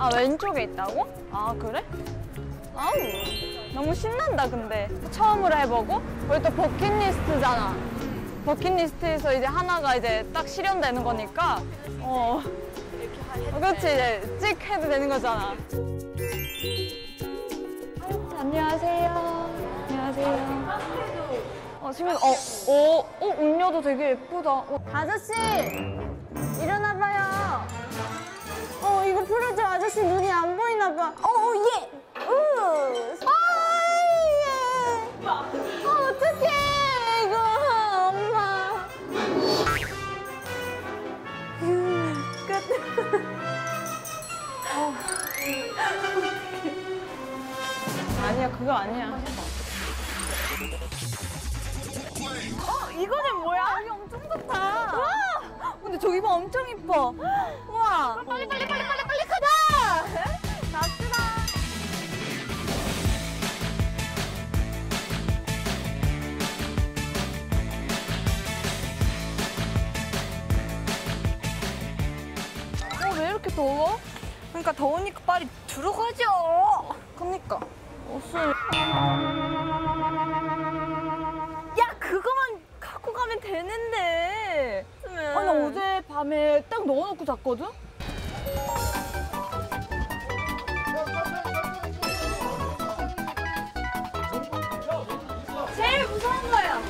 아 왼쪽에 있다고? 아 그래? 아우 너무 신난다 근데. 처음으로 해보고 우리 또 버킷리스트잖아. 버킷리스트에서 이제 하나가 이제 딱 실현되는 거니까 어. 그렇지. 이제 찍 해도 되는 거잖아. 안녕하세요. 안녕하세요. 어 지금 어어 어, 음료도 되게 예쁘다. 어, 아저씨! 일어나봐요. 어 이거 풀어줘 아저씨 눈이 안 보이나 봐. 어 예. 으. 아 예. 어 어떡해 이거 엄마. 휴, 끝. 어. 아니야 그거 아니야. 어 이거는 뭐야? 여기 엄청 좋다. 와 근데 저기 봐 엄청 이뻐. 우와. 빨리 빨리 빨리 빨리 빨리 가자. 갑시다. 어, 왜 이렇게 더워? 그러니까 더우니까 빨리 들어가죠. 그러니까. 옷을. 야, 그거만 갖고 가면 되는데. 아니, 어제 밤에 딱 넣어놓고 잤거든? 제일 무서운 거야.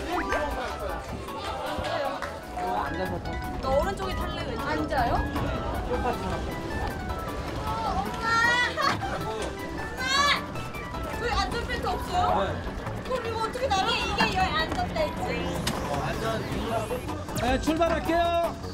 너 오른쪽에 탈래, 왼쪽? 앉아요? 왜 안전벨트 없어요? 네, 출발할게요.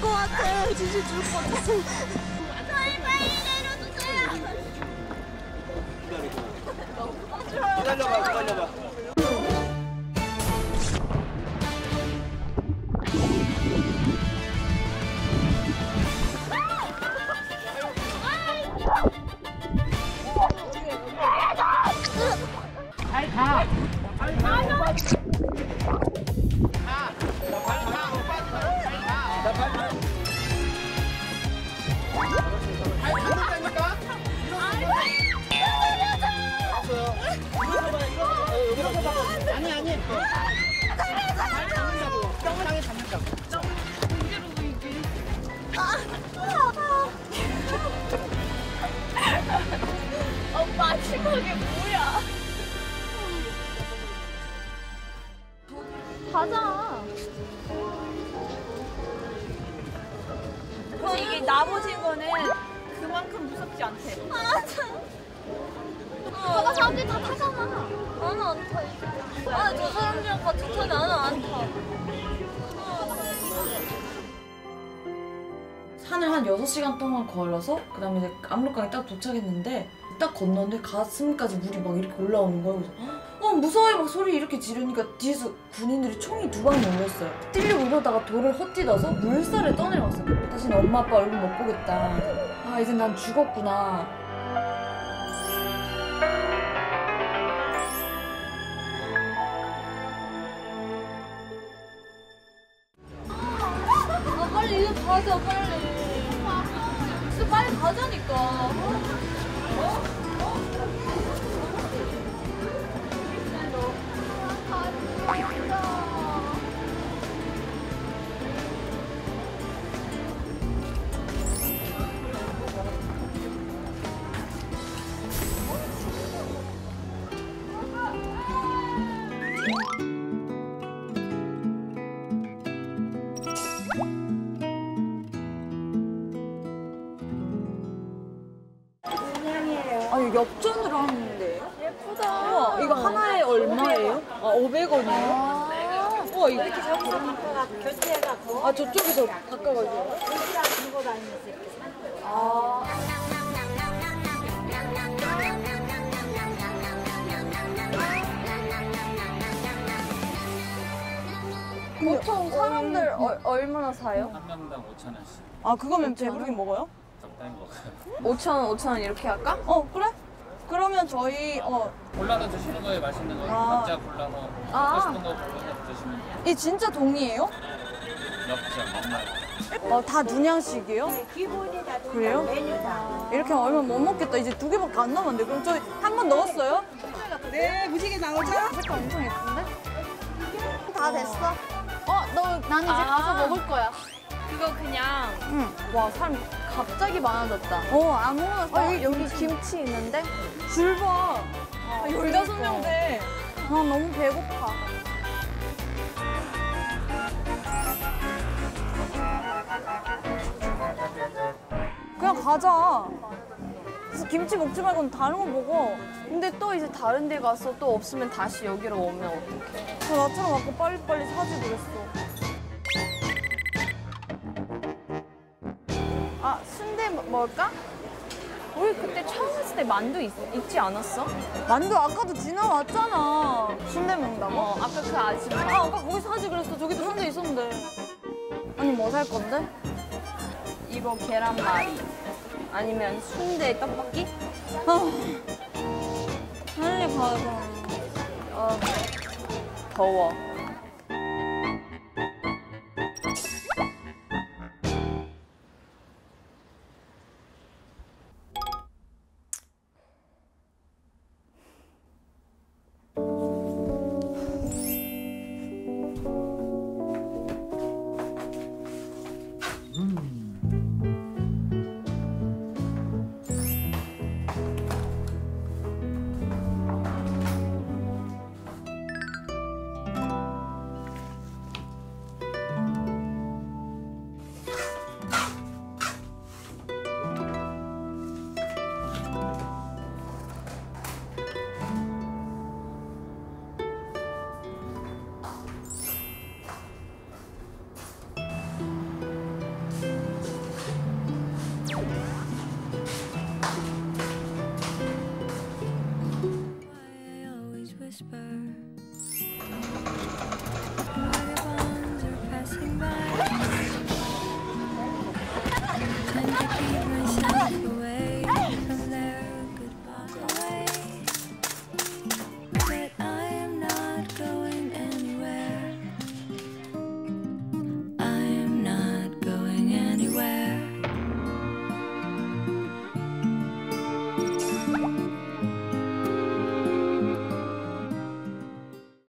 너무 죽을 근데 이게 나머진 거는 그만큼 무섭지 않대. 아, 참. 봐봐, 사람들이 다 타잖아. 나는 안 타, 이제. 아, 저 사람들이랑 같이 타, 나는 안 타. 산을 한 6시간 동안 걸어서 그 다음에 이제 압록강에 딱 도착했는데 딱 건너는데 가슴까지 물이 막 이렇게 올라오는 거예요. 그래서 어 무서워요 막 소리 이렇게 지르니까 뒤에서 군인들이 총이 두방 열렸어요. 뛰려고 이러다가 돌을 헛디뎌서 물살에 떠내려왔어요. 다시는 엄마 아빠 얼굴 못 보겠다. 아 이제 난 죽었구나. 아, 빨리 이거 가자, 빨리. 진짜 빨리 가자니까. 아, 이 엽전으로 하는데. 예쁘다. 우와, 이거 하나에 얼마예요? 아, 500원이에요? 아, 우와, 이거. 이렇게 저기서 갖고 가 결제해갖고. 아, 저쪽에서 갖고 가요? 여기랑 들고 다니면서 이렇게 사는 아. 보통 음. 사람들 얼- 얼마나 사요? 한 명당 5천 원씩 아 그거면 배부르게 먹어요? 적당히 먹어요. 5천 원, 5천 원 이렇게 할까? 어 그래? 그러면 저희 어, 골라서 드시는 거예요, 맛있는 거. 아. 각자 골라서 아. 먹고 싶은 거 골라서 드시면 돼요. 이 진짜 동이에요? 엽전, 정말. 어, 다 눈양식이에요? 기본이 다 그래요? 메뉴 다. 이렇게 하면 얼마 못 먹겠다. 이제 두 개밖에 안 남았는데. 그럼 저희 한번 넣었어요? 네, 무지개 나오죠? 색깔 엄청 예쁜데? 다 됐어. 어, 너 나는 이제 가서 먹을 거야. 그거 그냥 응. 와 사람 갑자기 많아졌다. 어, 아무거나 사. 어, 여기 김치 있는데? 줄 봐. 아, 15명 돼. 아, 너무 배고파. 그냥 가자. 그래서 김치 먹지 말고 다른 거 먹어. 근데 또 이제 다른 데 가서 또 없으면 다시 여기로 오면 어떡해. 저 나처럼 아까 빨리빨리 사지 그랬어. 먹- 먹을까? 우리 그때 처음 왔을 때 만두 있, 있지 않았어? 만두 아까도 지나왔잖아. 순대 먹는다고? 어 아까 그 아줌마. 아, 아까 거기 사지 그랬어. 저기도 순대 있었는데. 아니, 뭐 살 건데? 이거 계란말이. 아니면 순대 떡볶이? 아, 빨리 가자. 어 더워. Vagabonds are passing by. Time to keep myself.